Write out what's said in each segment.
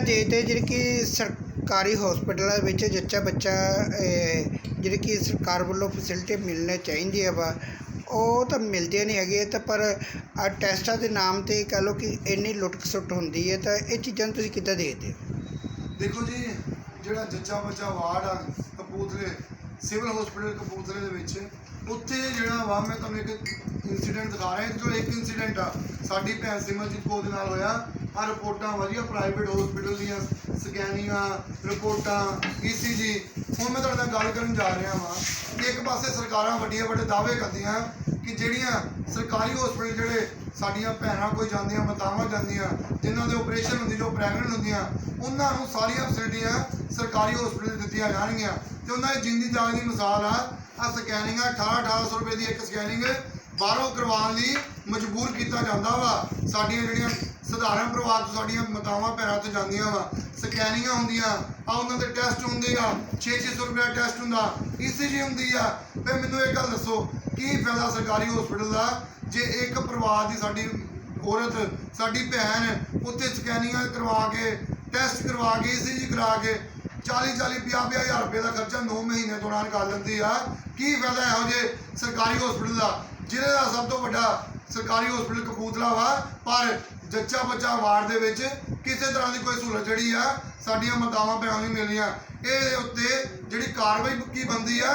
ਦੇਖਦੇ ਜਿਹੜੀ ਕਿ ਸਰਕਾਰੀ ਹਸਪੀਟਲਾਂ ਵਿੱਚ ਜੱਚਾ ਬੱਚਾ ਜਿਹੜੀ ਕਿ ਸਰਕਾਰ ਵੱਲੋਂ ਫੈਸਿਲਿਟੀ ਮਿਲਣੀ ਚਾਹੀਦੀ ਹੈ ਵਾ, ਉਹ ਤਾਂ ਮਿਲਦੇ ਨਹੀਂ ਹੈਗੇ ਤਾਂ ਪਰ ਆ ਟੈਸਟਾਂ ਦੇ ਨਾਮ ਤੇ ਕਹ ਲਓ ਕਿ ਇੰਨੀ ਲੁੱਟ ਖਸੁੱਟ ਹੁੰਦੀ ਹੈ ਤਾਂ ਇਹ ਚੀਜ਼ਾਂ ਨੂੰ ਤੁਸੀਂ ਕਿੱਦਾਂ ਦੇਖਦੇ ਹੋ? ਦੇਖੋ ਜੀ, ਜਿਹੜਾ ਜੱਚਾ ਬੱਚਾ ਵਾਰਡ ਆ, ਕਪੂਰਥਲੇ, ਸਿਵਲ ਹਸਪੀਟਲ ਕਪੂਰਥਲੇ ਦੇ ਵਿੱਚ, ਉੱਥੇ ਜਿਹੜਾ ਵਾ, ਮੈਂ ਤੁਹਾਨੂੰ ਇੱਕ ਇਨਸੀਡੈਂਟ ਦਿਖਾ ਰਿਹਾ, ਇਹਦੇ ਇੱਕ ਇਨਸੀਡੈਂਟ ਆ, ਸਾਡੀ ਭੈਣ ਸਿਮਰਜੀਤ ਕੌਰ ਦੇ ਨਾਲ ਹੋਇਆ। ਆ ਰਿਪੋਰਟਾਂ ਵਧੀਆ ਪ੍ਰਾਈਵੇਟ ਹਸਪੀਟਲ ਦੀਆਂ ਸਕੈਨਿੰਗਾਂ, ਰਿਪੋਰਟਾਂ ਈਸੀਜੀ ਹੁਣ ਮੈਂ ਤੁਹਾਡੇ ਨਾਲ ਗੱਲ ਕਰਨ ਜਾ ਰਿਹਾ ਵਾਂ ਕਿ ਇੱਕ ਪਾਸੇ ਸਰਕਾਰਾਂ ਵੱਡੀਆਂ ਵੱਡੇ ਦਾਅਵੇ ਕਰਦੀਆਂ ਕਿ ਜਿਹੜੀਆਂ ਸਰਕਾਰੀ ਹਸਪੀਟਲ ਜਿਹੜੇ ਸਾਡੀਆਂ ਭੈਣਾਂ ਕੋਈ ਜਾਂਦੀਆਂ, ਮਾਤਾਵਾਂ ਜਾਂਦੀਆਂ, ਜਿਨ੍ਹਾਂ ਦੇ ਆਪਰੇਸ਼ਨ ਹੁੰਦੀ, ਜੋ ਪ੍ਰੈਗਨੈਂਟ ਹੁੰਦੀਆਂ, ਉਹਨਾਂ ਨੂੰ ਸਾਰੀਆਂ ਫੈਸਿਲਿਟੀਆਂ ਸਰਕਾਰੀ ਹਸਪੀਟਲ ਦਿੱਤੀਆਂ ਜਾਣਗੀਆਂ। ਤੇ ਉਹਨਾਂ ਦੀ ਜਿੰਦੀ ਜਾਨ ਦੀ ਮਿਸਾਲ ਆ ਆ ਸਕੈਨਿੰਗ ਆ 18 1800 ਰੁਪਏ ਦੀ ਇੱਕ ਸਕੈਨਿੰਗ ਬਾਹਰੋਂ ਕਰਵਾਉਣ ਲਈ ਮਜਬੂਰ ਕੀਤਾ ਜਾਂਦਾ ਵਾ। ਸਾਡੀਆਂ ਜਿਹੜੀਆਂ ਸਧਾਰਨ ਪਰਿਵਾਰ ਤੋਂ ਸਾਡੀਆਂ ਮਾਤਾਵਾਂ ਪੈਰਾਂ ਤੋਂ ਜਾਂਦੀਆਂ ਵਾ ਸਕੈਨਿੰਗਾਂ ਹੁੰਦੀਆਂ, ਆ ਉਹਨਾਂ ਦੇ ਟੈਸਟ ਹੁੰਦੇ ਆ 6-600 ਰੁਪਏ ਟੈਸਟ ਹੁੰਦਾ ਈਸੀਜੀ ਹੁੰਦੀ ਆ। ਫਿਰ ਮੈਨੂੰ ਇਹ ਗੱਲ ਦੱਸੋ, ਕੀ ਫਾਇਦਾ ਸਰਕਾਰੀ ਹਸਪੀਟਲ ਦਾ ਜੇ ਇੱਕ ਪਰਿਵਾਰ ਦੀ ਸਾਡੀ ਔਰਤ, ਸਾਡੀ ਭੈਣ ਉੱਥੇ ਸਕੈਨਿੰਗਾਂ ਕਰਵਾ ਕੇ ਟੈਸਟ ਕਰਵਾ ਕੇ ਈਸੀਜੀ ਕਰਾ ਕੇ 40 40 50 ਹਜ਼ਾਰ ਰੁਪਏ ਦਾ ਖਰਚਾ 9 ਮਹੀਨੇ ਦੌਰਾਨ ਕਰ ਲੈਂਦੀ ਆ, ਕੀ ਫਾਇਦਾ ਇਹੋ ਜੇ ਸਰਕਾਰੀ ਹਸਪੀਟਲ ਦਾ, ਜ਼ਿਲ੍ਹੇ ਦਾ ਸਭ ਤੋਂ ਵੱਡਾ ਸਰਕਾਰੀ ਹਸਪੀਟਲ ਕਪੂਰਥਲਾ ਵਾ ਪਰ ਜੱਚਾ ਬੱਚਾ ਵਾਰਡ ਦੇ ਵਿੱਚ ਕਿਸੇ ਤਰ੍ਹਾਂ ਦੀ ਕੋਈ ਸਹੂਲਤ ਜਿਹੜੀ ਆ, ਸਾਡੀਆਂ ਮਤਾਵਾਂ ਭੈਣਾਂ ਨੂੰ ਮਿਲਦੀਆਂ ਇਹ ਉੱਤੇ ਜਿਹੜੀ ਕਾਰਵਾਈ ਕੀ ਬੰਦੀ ਆ,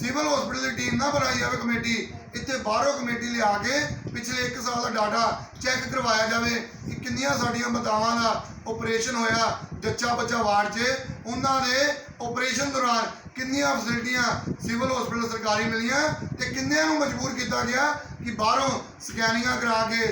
ਸਿਵਲ ਹਸਪੀਟਲ ਦੀ ਟੀਮ ਨਾ ਬਣਾਈ ਜਾਵੇ ਕਮੇਟੀ, ਇੱਥੇ ਬਾਹਰੋਂ ਕਮੇਟੀ ਲਿਆ ਕੇ ਪਿਛਲੇ 1 ਸਾਲ ਦਾ ਡਾਟਾ ਚੈੱਕ ਕਰਵਾਇਆ ਜਾਵੇ ਕਿ ਕਿੰਨੀਆਂ ਸਾਡੀਆਂ ਮਤਾਵਾਂ ਦਾ ਆਪਰੇਸ਼ਨ ਹੋਇਆ ਜੱਚਾ ਬੱਚਾ ਵਾਰਡ 'ਚ। ਉਹਨਾਂ ਦੇ ਆਪਰੇਸ਼ਨ ਦੌਰਾਨ ਕਿੰਨੀਆਂ ਫੈਸਿਲਿਟੀਆਂ ਸਿਵਲ ਹਸਪੀਟਲ ਸਰਕਾਰੀ ਮਿਲੀਆਂ ਤੇ ਕਿੰਨਿਆਂ ਨੂੰ ਮਜਬੂਰ ਕੀਤਾ ਗਿਆ ਕਿ ਬਾਹਰੋਂ ਸਕੈਨਿੰਗਾਂ ਕਰਾ ਕੇ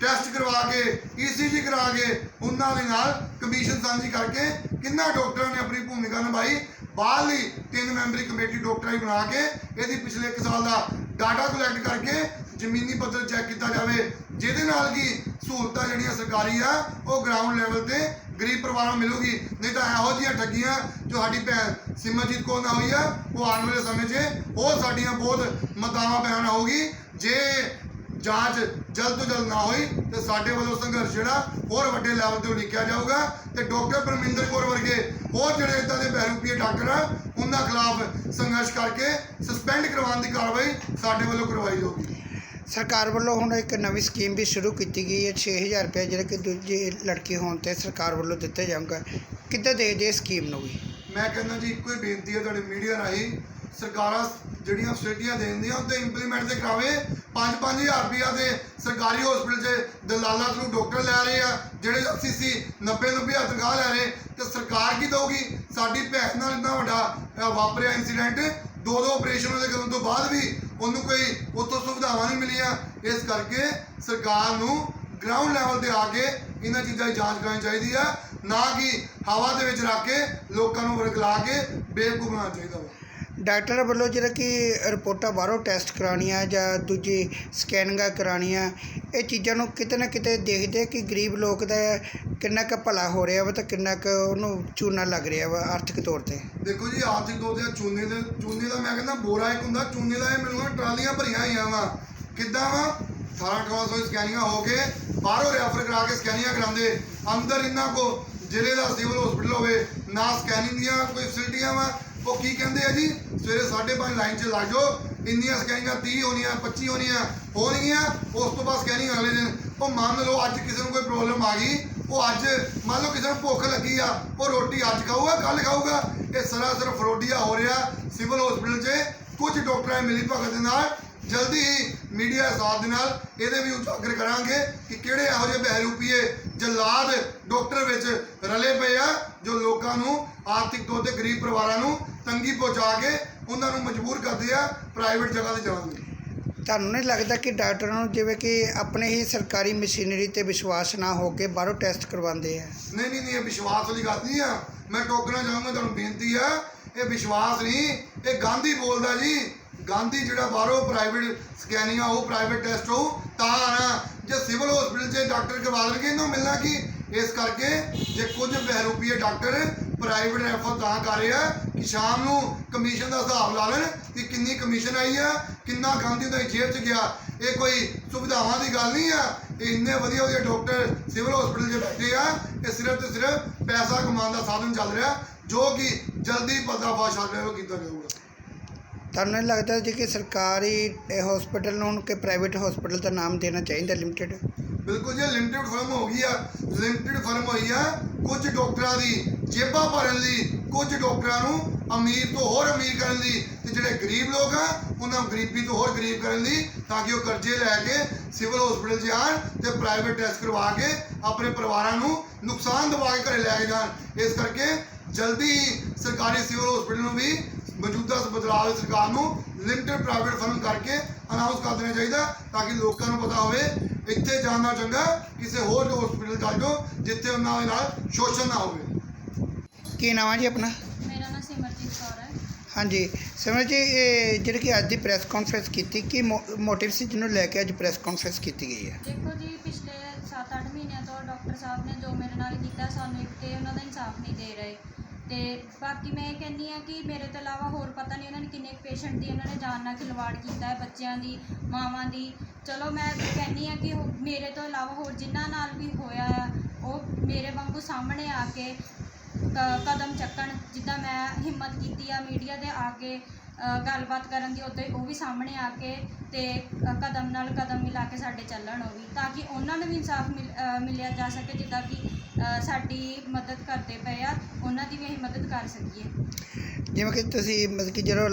ਟੈਸਟ ਕਰਵਾ ਕੇ ਈਸੀਜੀ ਕਰਾ ਕੇ, ਉਹਨਾਂ ਦੇ ਨਾਲ ਕਮਿਸ਼ਨ ਸਾਂਝੀ ਕਰਕੇ ਕਿੰਨਾ ਡਾਕਟਰਾਂ ਨੇ ਆਪਣੀ ਭੂਮਿਕਾ ਨਿਭਾਈ। ਬਾਹਰਲੀ ਤਿੰਨ ਮੈਂਬਰੀ ਕਮੇਟੀ ਡਾਕਟਰਾਂ ਹੀ ਬਣਾ ਕੇ ਇਹਦੀ ਪਿਛਲੇ 1 ਸਾਲ ਦਾ ਡਾਟਾ ਕਲੈਕਟ ਕਰਕੇ ਜ਼ਮੀਨੀ ਪੱਧਰ ਚੈੱਕ ਕੀਤਾ ਜਾਵੇ, ਜਿਹਦੇ ਨਾਲ ਕਿ ਸਹੂਲਤਾਂ ਜਿਹੜੀਆਂ ਸਰਕਾਰੀ ਆ, ਉਹ ਗਰਾਊਂਡ ਲੈਵਲ ਤੇ ਗਰੀਬ ਪਰਿਵਾਰਾਂ ਨੂੰ ਮਿਲੂਗੀ, ਨਹੀਂ ਤਾਂ ਇਹੋ ਜਿਹੀਆਂ ਠੱਗੀਆਂ ਜੋ ਸਾਡੀ ਭੈਣ ਸਿਮਰਜੀਤ ਕੌਰ ਨਾਲ ਹੋਈ ਆ, ਉਹ ਆਉਣ ਵਾਲੇ ਸਮੇਂ 'ਚ ਉਹ ਸਾਡੀਆਂ ਬਹੁਤ ਮਤਾਵਾਂ ਪੈਣ ਹੋਊਗੀ ਜੇ ਜਾਂਚ ਜਲਦ ਤੋਂ ਜਲਦ ਨਾ ਹੋਈ, ਤੇ ਸਾਡੇ ਵੱਲੋਂ ਸੰਘਰਸ਼ ਜਿਹੜਾ ਹੋਰ ਵੱਡੇ ਲੈਵਲ ਤੇ ਉਲੀਕਿਆ ਜਾਊਗਾ। ਤੇ ਡਾਕਟਰ ਪਰਮਿੰਦਰ ਕੌਰ ਵਰਗੇ ਹੋਰ ਜਿਹੜੇ ਇਦਾਂ ਦੇ ਬਹਿਰੂਪੀਏ ਡਾਕਟਰ ਆ, ਉਹਨਾਂ ਖਿਲਾਫ ਸੰਘਰਸ਼ ਕਰਕੇ ਸਸਪੈਂਡ ਕਰਵਾਉਣ ਦੀ ਕਾਰਵਾਈ ਸਾਡੇ ਵੱਲੋਂ ਕਰਵਾਈ ਜਾਊਗੀ। ਸਰਕਾਰ ਵੱਲੋਂ ਹੁਣ ਇੱਕ ਨਵੀਂ ਸਕੀਮ ਵੀ ਸ਼ੁਰੂ ਕੀਤੀ ਗਈ ਹੈ 6000 ਰੁਪਏ ਜਿਹੜੇ ਕਿ ਦੂਜੇ ਲੜਕੇ ਹੋਣ ਤੇ ਸਰਕਾਰ ਵੱਲੋਂ ਦਿੱਤੇ ਜਾਊਗਾ। ਕਿੱਦਾਂ ਦੇਖਦੇ ਇਸ ਸਕੀਮ ਨੂੰ ਵੀ? ਮੈਂ ਕਹਿੰਦਾ ਜੀ, ਇੱਕੋ ਹੀ ਬੇਨਤੀ ਹੈ ਤੁਹਾਡੇ ਮੀਡੀਆ ਰਾਹੀਂ, ਸਰਕਾਰਾਂ ਜਿਹੜੀਆਂ ਫੈਸਿਲਿਟੀਆਂ ਦੇਂਦੀਆਂ ਉਹ ਤੇ ਇੰਪਲੀਮੈਂਟ ਤੇ ਕਰਾਵੇ। 5-5000 ਰੁਪਇਆ ਦੇ ਸਰਕਾਰੀ ਹਸਪੀਟਲ 'ਚ ਦਲਾਲਾਂ ਥਰੂ ਡਾਕਟਰ ਲੈ ਰਹੇ ਆ, ਜਿਹੜੇ 80 ਸੀ 90-90 ਹਜ਼ਾਰ ਤਨਖਾਹ ਲੈ ਰਹੇ। ਤੇ ਸਰਕਾਰ ਕੀ ਦਊਗੀ? ਸਾਡੀ ਭੈਣ ਨਾਲ ਇੰਨਾ ਵੱਡਾ ਵਾਪਰਿਆ ਇਨਸੀਡੈਂਟ ਦੋ ਦੋ ਆਪਰੇਸ਼ਨ ਉਹਦੇ ਕਰਨ ਤੋਂ ਬਾਅਦ ਵੀ ਉਹਨੂੰ ਕੋਈ ਉੱਥੋਂ ਸੁਵਿਧਾਵਾਂ ਨਹੀਂ ਮਿਲੀਆਂ। ਇਸ ਕਰਕੇ ਸਰਕਾਰ ਨੂੰ ਗਰਾਊਂਡ ਲੈਵਲ ਤੇ ਆ ਕੇ ਇਹਨਾਂ ਚੀਜ਼ਾਂ ਦੀ ਜਾਂਚ ਕਰਨੀ ਚਾਹੀਦੀ ਆ। ਨਾ ਕਿ ਹਵਾ ਦੇ ਵਿੱਚ ਰੱਖ ਕੇ ਲੋਕਾਂ ਨੂੰ ਵਰਗਲਾ ਕੇ ਬੇਵਕੂਫ ਬਣਾਉਣਾ ਚਾਹੀਦਾ ਵਾ। ਡਾਕਟਰ ਵੱਲੋਂ ਜਿਹੜਾ ਕਿ ਰਿਪੋਰਟਾਂ ਬਾਹਰੋਂ ਟੈਸਟ ਕਰਾਉਣੀਆਂ ਜਾਂ ਦੂਜੀ ਸਕੈਨਿੰਗਾਂ ਕਰਾਉਣੀਆਂ, ਇਹ ਚੀਜ਼ਾਂ ਨੂੰ ਕਿਤੇ ਨਾ ਕਿਤੇ ਦੇਖਦੇ ਕਿ ਗਰੀਬ ਲੋਕ ਦਾ ਕਿੰਨਾ ਕੁ ਭਲਾ ਹੋ ਰਿਹਾ ਵਾ ਤਾਂ ਕਿੰਨਾ ਕੁ ਉਹਨੂੰ ਚੂਨਾ ਲੱਗ ਰਿਹਾ ਵਾ ਆਰਥਿਕ ਤੌਰ ਤੇ। ਦੇਖੋ ਜੀ, ਆਰਥਿਕ ਤੌਰ ਤੇ ਚੂਨੇ ਦੇ, ਚੂਨੇ ਦਾ ਮੈਂ ਕਹਿੰਦਾ ਬੋਰਾ ਇੱਕ ਹੁੰਦਾ, ਚੂਨੇ ਦਾ ਇਹ ਮੈਨੂੰ ਟਰਾਲੀਆਂ ਭਰੀਆਂ ਹੋਈਆਂ ਵਾ। ਕਿੱਦਾਂ ਵਾ? 18 1800 ਸਕੈਨਿੰਗਾਂ ਹੋ ਕੇ ਬਾਹਰੋਂ ਰੈਫਰ ਕਰਾ ਕੇ ਸਕੈਨਿੰਗਾਂ ਕਰਾਉਂਦੇ। ਅੰਦਰ ਇਹਨਾਂ ਕੋ ਜ਼ਿਲ੍ਹੇ ਦਾ ਸਿਵਲ ਹਸਪੀਟਲ ਹੋਵੇ, ਨਾ ਸਕੈਨਿੰਗ ਦੀਆਂ ਕੋਈ ਫੈਸਿਲਿਟੀਆਂ ਵਾ ਉਹ ਕੀ ਕਹਿੰਦੇ ਆ ਜੀ? ਸਵੇਰੇ 5:30 ਲਾਈਨ 'ਚ ਲੱਗ ਜਾਓ ਇੰਨੀਆਂ ਸਕੈਨਿੰਗਾਂ 30 ਹੋਣੀਆਂ 25 ਹੋਣੀਆਂ, ਹੋਣਗੀਆਂ। ਉਸ ਤੋਂ ਬਾਅਦ ਸਕੈਨਿੰਗ ਅਗਲੇ ਦਿਨ। ਉਹ ਮੰਨ ਲਓ ਅੱਜ ਕਿਸੇ ਨੂੰ ਕੋਈ ਪ੍ਰੋਬਲਮ ਆ ਗਈ। ਉਹ ਅੱਜ ਮੰਨ ਲਓ ਕਿਸੇ ਨੂੰ ਭੁੱਖ ਲੱਗੀ ਆ। ਉਹ ਰੋਟੀ ਅੱਜ ਖਾਊਗਾ ਕੱਲ ਖਾਊਗਾ। ਇਹ ਸਰਾਸਰ ਫਰੋਡੀਆ ਹੋ ਰਿਹਾ ਸਿਵਲ ਹਸਪੀਟਲ 'ਚ। ਕੁਝ ਡਾਕਟਰਾਂ ਦੀ ਮਿਲੀ ਭਗਤ ਦੇ ਨਾਲ। ਜਲਦੀ ਹੀ ਮੀਡੀਆ ਸਾਥ ਦੇ ਨਾਲ ਇਹਦੇ ਵੀ ਉਜਾਗਰ ਕਰਾਂਗੇ ਕਿ ਕਿਹੜੇ ਇਹੋ ਜਿਹੇ ਬਹਿਰੂਪੀਏ ਜਲਾਦ ਡਾਕਟਰ ਵਿੱਚ ਰਲੇ ਪਏ ਆ, ਜੋ ਲੋਕਾਂ ਨੂੰ, ਆਰਥਿਕ ਤੌਰ ਤੇ ਗਰੀਬ ਪਰਿਵਾਰਾਂ ਨੂੰ ਤੰਗੀ ਪਹੁੰਚਾ ਕੇ ਉਹਨਾਂ ਨੂੰ ਮਜਬੂਰ ਕਰਦੇ ਆ ਪ੍ਰਾਈਵੇਟ ਜਗ੍ਹਾ ਤੇ ਜਾਣ ਲਈ ਤੁਹਾਨੂੰ ਨਹੀਂ ਲੱਗਦਾ ਕਿ ਡਾਕਟਰਾਂ ਨੂੰ ਜਿਵੇਂ ਕਿ ਆਪਣੇ ਹੀ ਸਰਕਾਰੀ ਮਸ਼ੀਨਰੀ ਤੇ ਵਿਸ਼ਵਾਸ ਨਾ ਹੋ ਕੇ ਬਾਹਰੋਂ ਟੈਸਟ ਕਰਵਾਉਂਦੇ ਆ? ਨਹੀਂ ਨਹੀਂ ਨਹੀਂ ਇਹ ਵਿਸ਼ਵਾਸ ਵਾਲੀ ਗੱਲ ਨਹੀਂ ਆ। ਮੈਂ ਟੋਕਣਾ ਚਾਹੂੰਗਾ ਤੁਹਾਨੂੰ ਬੇਨਤੀ ਆ ਇਹ ਵਿਸ਼ਵਾਸ ਨਹੀਂ ਇਹ ਗਾਂਧੀ ਬੋਲਦਾ ਜੀ। ਗਾਂਧੀ ਜਿਹੜਾ ਬਾਹਰੋਂ ਪ੍ਰਾਈਵੇਟ ਸਕੈਨਿੰਗ ਆ ਉਹ ਪ੍ਰਾਈਵੇਟ ਟੈਸਟ ਹੋਊ ਤਾਂ ਆਣਾ ਜੇ ਸਿਵਲ ਹਸਪੀਟਲ 'ਚ ਡਾਕਟਰ ਕਰਵਾ ਲੈਣਗੇ ਇਹਨੂੰ ਮਿਲਣਾ ਕੀ? ਇਸ ਕਰਕੇ ਜੇ ਕੁਝ ਬਹਿਰੂਪੀਏ ਡਾਕਟਰ ਪ੍ਰਾਈਵੇਟ ਰੈਫਰ ਤਾਂ ਕਰ ਰਹੇ ਕਿ ਸ਼ਾਮ ਨੂੰ ਕਮਿਸ਼ਨ ਦਾ ਹਿਸਾਬ ਲਾ ਲੈਣ ਕਿ ਕਿੰਨੀ ਕਮਿਸ਼ਨ ਆਈ ਆ ਕਿੰਨਾ ਗਾਂਧੀ ਦਾ ਜੇਬ 'ਚ ਗਿਆ। ਇਹ ਕੋਈ ਸੁਵਿਧਾਵਾਂ ਦੀ ਗੱਲ ਨਹੀਂ ਆ। ਇਹ ਇੰਨੇ ਵਧੀਆ ਵਧੀਆ ਡਾਕਟਰ ਸਿਵਲ ਹਸਪੀਟਲ 'ਚ ਬੈਠੇ ਆ। ਇਹ ਸਿਰਫ ਤੇ ਸਿਰਫ ਪੈਸਾ ਕਮਾਉਣ ਦਾ ਸਾਧਨ ਚੱਲ ਰਿਹਾ ਜੋ ਕਿ ਜਲਦੀ ਪਰਦਾਫਾਸ਼ ਆ ਰਿਹਾ ਉਹ ਕੀਤਾ ਜਾਊਗਾ। ਤੁਹਾਨੂੰ ਨਹੀਂ ਲੱਗਦਾ ਜੀ ਕਿ ਸਰਕਾਰੀ ਹਸਪੀਟਲ ਨੂੰ ਕਿ ਪ੍ਰਾਈਵੇਟ ਹਸਪੀਟਲ ਦਾ ਨਾਮ ਦੇਣਾ ਚਾਹੀਦਾ ਲਿਮਟਿਡ ਬਿਲਕੁਲ ਜੀ ਲਿਮਟਿਡ ਫਰਮ ਹੋ ਗਈ ਆ। ਲਿਮਟਿਡ ਫਰਮ ਹੋਈ ਆ। ਕੁਝ ਡਾਕਟਰਾਂ ਦੀ ਜੇਬਾਂ ਭਰਨ ਲਈ ਕੁਝ ਡਾਕਟਰਾਂ ਨੂੰ ਅਮੀਰ ਤੋਂ ਹੋਰ ਅਮੀਰ ਕਰਨ ਲਈ ਤੇ ਜਿਹੜੇ ਗਰੀਬ ਲੋਕ ਆ, ਉਹਨਾਂ ਨੂੰ ਗਰੀਬੀ ਤੋਂ ਹੋਰ ਗਰੀਬ ਕਰਨ ਲਈ ਤਾਂ ਕਿ ਉਹ ਕਰਜ਼ੇ ਲੈ ਕੇ ਸਿਵਲ ਹਸਪੀਟਲ 'ਚ ਆਉਣ ਤੇ ਪ੍ਰਾਈਵੇਟ ਟੈਸਟ ਕਰਵਾ ਕੇ ਆਪਣੇ ਪਰਿਵਾਰਾਂ ਨੂੰ ਨੁਕਸਾਨ ਦਵਾ ਕੇ ਘਰੇ ਲੈ ਕੇ ਜਾਣ। ਇਸ ਕਰਕੇ ਜਲਦੀ ਹੀ ਸਰਕਾਰੀ ਸਿਵਲ ਹਸਪੀਟਲ ਨੂੰ ਵੀ ਮੌਜੂਦਾ ਬਦਲਾਅ ਦੀ ਸਰਕਾਰ ਨੂੰ ਲਿਮਟਿਡ ਪ੍ਰਾਈਵੇਟ ਫਰਮ ਕਰਕੇ ਅਨਾਉਂਸ ਕਰ ਦੇਣਾ ਚਾਹੀਦਾ ਤਾਂ ਕਿ ਲੋਕਾਂ ਨੂੰ ਪਤਾ ਹੋਵੇ, ਇੱਥੇ ਜਾਣਾ ਚੰਗਾ, ਕਿਸੇ ਹੋਰ ਹਸਪੀਟਲ ਚੱਲ ਜਾਓ ਜਿੱਥੇ ਉਹਨਾਂ ਦੇ ਨਾਲ ਸ਼ੋਸ਼ਣ ਨਾ ਹੋਵੇ। ਕੀ ਨਾਮ ਹੈ ਜੀ ਆਪਣਾ? ਮੇਰਾ ਨਾਮ ਸਿਮਰਜੀਤ ਕੌਰ ਹੈ। ਹਾਂਜੀ ਸਿਮਰਨ ਜੀ ਇਹ ਜਿਹੜੀ ਕਿ ਅੱਜ ਦੀ ਪ੍ਰੈਸ ਕਾਨਫਰੰਸ ਕੀਤੀ ਕੀ ਮੋਟਿਵ ਸੀ ਜਿਹਨੂੰ ਲੈ ਕੇ ਅੱਜ ਪ੍ਰੈਸ ਕਾਨਫਰੰਸ ਕੀਤੀ ਗਈ ਹੈ? ਦੇਖੋ ਜੀ ਪਿਛਲੇ 7-8 ਮਹੀਨਿਆਂ ਤੋਂ ਡਾਕਟਰ ਸਾਹਿਬ ਨੇ ਜੋ ਮੇਰੇ ਨਾਲ ਕੀਤਾ ਸਾਨੂੰ ਇੱਕ ਤੇ ਉਹਨਾਂ ਦਾ ਇਨਸਾਫ ਨਹੀਂ ਦੇ ਰਹੇ। ਤੇ ਬਾਕੀ ਮੈਂ ਇਹ ਕਹਿੰਦੀ ਆ ਕਿ ਮੇਰੇ ਤੋਂ ਇਲਾਵਾ ਹੋਰ ਪਤਾ ਨਹੀਂ ਉਹਨਾਂ ਨੇ ਕਿੰਨੇ ਪੇਸ਼ੈਂਟ ਦੀ ਉਹਨਾਂ ਨੇ ਜਾਨ ਨਾਲ ਖਿਲਵਾੜ ਕੀਤਾ ਹੈ ਬੱਚਿਆਂ ਦੀ ਮਾਵਾਂ ਦੀ। ਚਲੋ ਮੈਂ ਕਹਿੰਦੀ ਆ ਕਿ ਮੇਰੇ ਤੋਂ ਇਲਾਵਾ ਹੋਰ ਜਿਨ੍ਹਾਂ ਨਾਲ ਵੀ ਹੋਇਆ ਆ ਉਹ ਮੇਰੇ ਵਾਂਗੂ ਸਾਹਮਣੇ ਆ ਕ- ਕਦਮ ਚੱਕਣ, ਜਿੱਦਾਂ ਮੈਂ ਹਿੰਮਤ ਕੀਤੀ ਆ ਮੀਡੀਆ ਦੇ ਆ ਕੇ ਗੱਲਬਾਤ ਕਰਨ ਦੀ ਉੱਤੇ ਉਹ ਵੀ ਸਾਹਮਣੇ ਆ ਕੇ ਤੇ ਕਦਮ ਨਾਲ ਕਦਮ ਮਿਲਾ ਕੇ ਸਾਡੇ ਚੱਲਣ ਉਹ ਵੀ, ਤਾਂ ਕਿ ਉਹਨਾਂ ਨੂੰ ਵੀ ਇਨਸਾਫ ਮਿਲ- ਮਿਲਿਆ ਜਾ ਸਕੇ, ਜਿੱਦਾਂ ਕਿ ਸਾਡੀ ਮਦਦ ਕਰਦੇ ਪਏ ਆ, ਉਹਨਾਂ ਦੀ ਵੀ ਅਸੀਂ ਮਦਦ ਕਰ ਸਕੀਏ। ਜਿਵੇਂ ਕਿ ਤੁਸੀਂ ਮਤਲਬ ਕਿ ਜਦੋਂ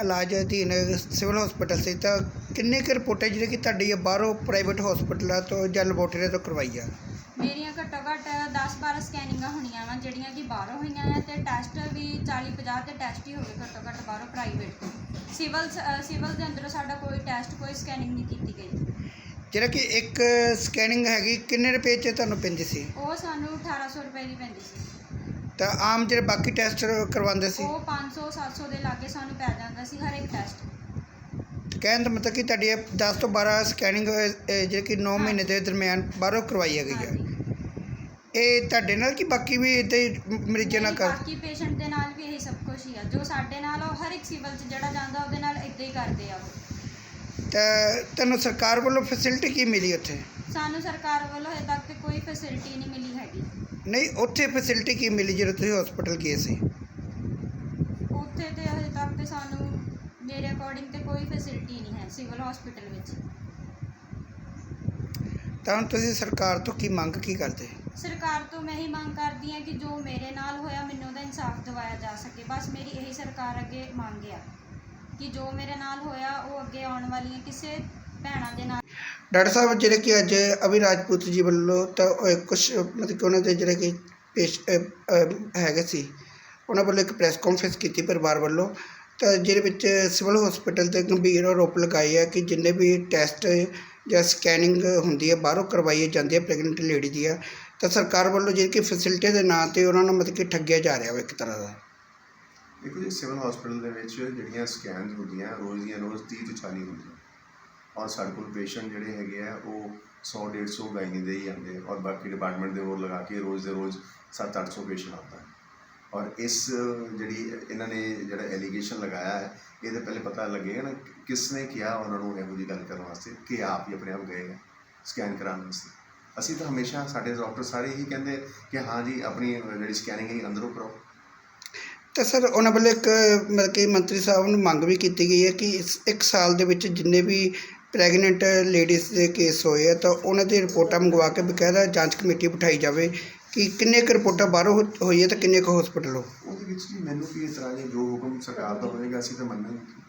ਇਲਾਜ ਅਧੀਨ ਸਿਵਲ ਹਸਪੀਟਲ ਸੀ, ਤਾਂ ਕਿੰਨੇ ਕੁ ਰਿਪੋਰਟਾਂ ਜਿਹੜੇ ਕਿ ਤੁਹਾਡੀ ਬਾਹਰੋਂ ਪ੍ਰਾਈਵੇਟ ਹਸਪੀਟਲਾਂ ਤੋਂ ਜਾਂ ਲੈਬੋਰਟਰੀ ਤੋਂ ਕਰਵਾਈ ਆ ਮੇਰੀਆਂ ਘੱਟੋ ਘੱਟ 10-12 ਸਕੈਨਿੰਗਾਂ ਹੋਣੀਆਂ ਵਾ ਜਿਹੜੀਆਂ ਕਿ ਬਾਹਰੋਂ ਹੋਈਆਂ ਆ ਤੇ ਟੈਸਟ ਵੀ 40-50 ਦੇ ਟੈਸਟ ਹੀ ਹੋ ਗਏ ਘੱਟੋ ਘੱਟ ਬਾਹਰੋਂ ਪ੍ਰਾਈਵੇਟ ਤੋਂ। ਸਿਵਲ ਸਿਵਲ ਦੇ ਅੰਦਰੋਂ ਸਾਡਾ ਕੋਈ ਟੈਸਟ ਕੋਈ ਸਕੈਨਿੰਗ ਨਹੀਂ ਕੀਤੀ ਗਈ। ਜਿਹੜਾ ਕਿ ਇੱਕ ਸਕੈਨਿੰਗ ਹੈਗੀ ਕਿੰਨੇ ਰੁਪਏ 'ਚ ਤੁਹਾਨੂੰ ਪੈਂਦੀ ਸੀ? ਉਹ ਸਾਨੂੰ 1800 ਰੁਪਏ ਦੀ ਪੈਂਦੀ ਸੀ। ਤਾਂ ਆਮ ਜਿਹੜੇ ਬਾਕੀ ਟੈਸਟ ਕਰਵਾਉਂਦੇ ਸੀ? ਉਹ 500 700 ਦੇ ਲਾਗੇ ਸਾਨੂੰ ਪੈ ਜਾਂਦਾ ਸੀ ਹਰ ਇੱਕ ਟੈਸਟ ਕਹਿਣ ਦਾ ਮਤਲਬ ਕਿ ਤੁਹਾਡੀ ਇਹ 10 ਤੋਂ 12 ਸਕੈਨਿੰਗ ਜਿਹੜੇ ਕਿ 9 ਮਹੀਨੇ ਦੇ ਦਰਮਿਆਨ ਬਾਹਰੋਂ ਕਰਵਾਈ ਗਈ ਹੈ ਇਹ ਤੁਹਾਡੇ ਨਾਲ ਕਿ ਬਾਕੀ ਵੀ ਇੱਦਾਂ ਹੀ ਮਰੀਜ਼ਾਂ ਨਾਲ ਕਰ? ਬਾਕੀ ਪੇਸ਼ੈਂਟ ਦੇ ਨਾਲ ਵੀ ਇਹੀ ਸਭ ਕੁਝ ਹੀ ਆ। ਜੋ ਸਾਡੇ ਨਾਲ ਆ, ਉਹ ਹਰ ਇੱਕ ਸਿਵਲ 'ਚ ਜਿਹੜਾ ਜਾਂਦਾ ਉਹਦੇ ਨਾਲ ਇਦਾਂ ਹੀ ਕਰਦੇ ਆ ਉਹ। ਤਾਂ ਤੁਹਾਨੂੰ ਸਰਕਾਰ ਵੱਲੋਂ ਫੈਸਿਲਿਟੀ ਕੀ ਮਿਲੀ ਉੱਥੇ? ਸਾਨੂੰ ਸਰਕਾਰ ਵੱਲੋਂ ਹਜੇ ਤੱਕ ਤੇ ਕੋਈ ਫੈਸਿਲਿਟੀ ਨਹੀਂ ਮਿਲੀ ਹੈਗੀ। ਨਹੀਂ ਉੱਥੇ ਫੈਸਿਲਿਟੀ ਕੀ ਮਿਲੀ ਜਦੋਂ ਤੁਸੀਂ ਹਸਪੀਟਲ ਗਏ ਸੀ? ਉੱਥੇ ਤੇ ਹਜੇ ਤੱਕ ਤੇ ਸਾਨੂੰ ਮੇਰੇ ਅਕੋਰਡਿੰਗ ਤੇ ਕੋਈ ਫੈਸਿਲਿਟੀ ਨਹੀਂ ਹੈ ਸਿਵਲ ਹਸਪੀਟਲ ਵਿੱਚ। ਤਾਂ ਹੁਣ ਤੁਸੀਂ ਸਰਕਾਰ ਤੋਂ ਕੀ ਮੰਗ ਕੀ ਕਰਦੇ? ਸਰਕਾਰ ਤੋਂ ਮੈਂ ਹੀ ਮੰਗ ਕਰਦੀ ਹਾਂ ਕਿ ਜੋ ਮੇਰੇ ਨਾਲ ਹੋਇਆ, ਮੈਨੂੰ ਉਹਦਾ ਇਨਸਾਫ ਦਿਵਾਇਆ ਜਾ ਸਕੇ। ਬਸ ਮੇਰੀ ਇਹੀ ਸਰਕਾਰ ਅੱਗੇ ਮੰਗ ਆ ਕਿ ਜੋ ਮੇਰੇ ਨਾਲ ਹੋਇਆ, ਉਹ ਅੱਗੇ ਆਉਣ ਵਾਲੀਆਂ ਕਿਸੇ ਭੈਣਾਂ ਦੇ ਨਾਲ ਡਾਕਟਰ ਸਾਹਿਬ, ਜਿਹੜੇ ਕਿ ਅੱਜ ਅਭੀ ਰਾਜਪੂਤ ਜੀ ਵੱਲੋਂ ਤਾਂ ਕੁਝ ਮਤਲਬ ਕਿ ਉਹਨਾਂ ਦੇ ਜਿਹੜੇ ਕਿ ਪੇਸ਼ ਹੈਗੇ ਸੀ, ਉਹਨਾਂ ਵੱਲੋਂ ਇੱਕ ਪ੍ਰੈਸ ਕਾਨਫਰੰਸ ਕੀਤੀ ਪਰਿਵਾਰ ਵੱਲੋਂ। ਤਾਂ ਜਿਹਦੇ ਵਿੱਚ ਸਿਵਲ ਹਸਪੀਟਲ ਤੇ ਗੰਭੀਰ ਆਰੋਪ ਲਗਾਏ ਆ ਕਿ ਜਿੰਨੇ ਵੀ ਟੈਸਟ ਜਾਂ ਸਕੈਨਿੰਗ ਹੁੰਦੀ ਹੈ ਬਾਹਰੋਂ ਕਰਵਾਈ ਜਾਂਦੀ ਹੈ ਪ੍ਰੈਗਨੈਂਟ ਲੇਡੀ ਦੀ ਆ, ਤਾਂ ਸਰਕਾਰ ਵੱਲੋਂ ਜਿਹੜੀ ਕਿ ਫੈਸਿਲਿਟੀ ਦੇ ਨਾਂ ਤੇ ਉਹਨਾਂ ਨੂੰ ਮਤਲਬ ਕਿ ਠੱਗਿਆ ਜਾ ਰਿਹਾ ਵਾ ਇੱਕ ਤਰ੍ਹਾਂ ਦਾ। ਦੇਖੋ ਜੀ, ਸਿਵਲ ਹਸਪੀਟਲ ਦੇ ਵਿੱਚ ਜਿਹੜੀਆਂ ਸਕੈਨਸ ਹੁੰਦੀਆਂ, ਰੋਜ਼ ਦੀਆਂ ਰੋਜ਼ 30 ਤੋਂ 40 ਹੁੰਦੀਆਂ। ਔਰ ਸਾਡੇ ਕੋਲ ਪੇਸ਼ੈਂਟ ਜਿਹੜੇ ਹੈਗੇ ਆ, ਉਹ 100 150 ਗਾਇਨੀ ਦੇ ਹੀ ਆਉਂਦੇ ਔਰ ਬਾਕੀ ਡਿਪਾਰਟਮੈਂਟ ਦੇ ਹੋਰ ਲਗਾ ਕੇ ਰੋਜ਼ ਦੇ ਰੋਜ਼ 7 800 ਪੇਸ਼ੈਂਟ ਆਉਂਦਾ। ਹੈ ਔਰ ਇਸ ਜਿਹੜੀ ਇਹਨਾਂ ਨੇ ਜਿਹੜਾ ਐਲੀਗੇਸ਼ਨ ਲਗਾਇਆ ਹੈ, ਇਹਦੇ ਪਹਿਲੇ ਪਤਾ ਲੱਗੇਗਾ ਨਾ ਕਿਸ ਨੇ ਕਿਹਾ ਉਹਨਾਂ ਨੂੰ ਇਹੋ ਜਿਹੀ ਗੱਲ ਕਰਨ ਵਾਸਤੇ ਕਿ ਆਪ ਹੀ ਆਪਣੇ ਆਪ ਗਏ ਹੈ ਸਕੈਨ ਕਰਾਉਣ ਵਾਸਤੇ। ਅਸੀਂ ਤਾਂ ਹਮੇਸ਼ਾ ਸਾਡੇ ਡਾਕਟਰ ਸਾਰੇ ਹੀ ਕਹਿੰਦੇ ਕਿ ਹਾਂ ਜੀ, ਆਪਣੀ ਜਿਹੜੀ ਸਕੈਨਿੰਗ ਹੈ ਅੰਦਰੋਂ ਕਰਾਓ ਤਾਂ ਸਰ, ਉਹਨਾਂ ਵੱਲੋਂ ਇੱਕ ਮਤਲਬ ਕਿ ਮੰਤਰੀ ਸਾਹਿਬ ਨੂੰ ਮੰਗ ਵੀ ਕੀਤੀ ਗਈ ਹੈ ਕਿ ਇਸ ਇੱਕ ਸਾਲ ਦੇ ਵਿੱਚ ਜਿੰਨੇ ਵੀ ਪ੍ਰੈਗਨੈਂਟ ਲੇਡੀਜ਼ ਦੇ ਕੇਸ ਹੋਏ ਆ, ਤਾਂ ਉਹਨਾਂ ਦੀ ਰਿਪੋਰਟਾਂ ਮੰਗਵਾ ਕੇ ਬਕਾਇਦਾ ਜਾਂਚ ਕਮੇਟੀ ਬਿਠਾਈ ਜਾਵੇ। ਕਿ ਕਿੰਨੇ ਕੁ ਰਿਪੋਰਟਾਂ ਬਾਹਰੋਂ ਹੋ- ਹੋਈ ਹੈ ਤੇ ਕਿੰਨੇ ਕੁ ਹਸਪੀਟਲ ਹੋ ਉਹਦੇ ਵਿੱਚ ਜੀ ਮੈਨੂੰ ਕੀ ਇਤਰਾਜ਼ ਹੈ, ਜੋ ਹੁਕਮ ਸਰਕਾਰ ਦਾ ਹੋਏਗਾ ਅਸੀਂ ਤਾਂ ਮੰਨਾਂਗੇ।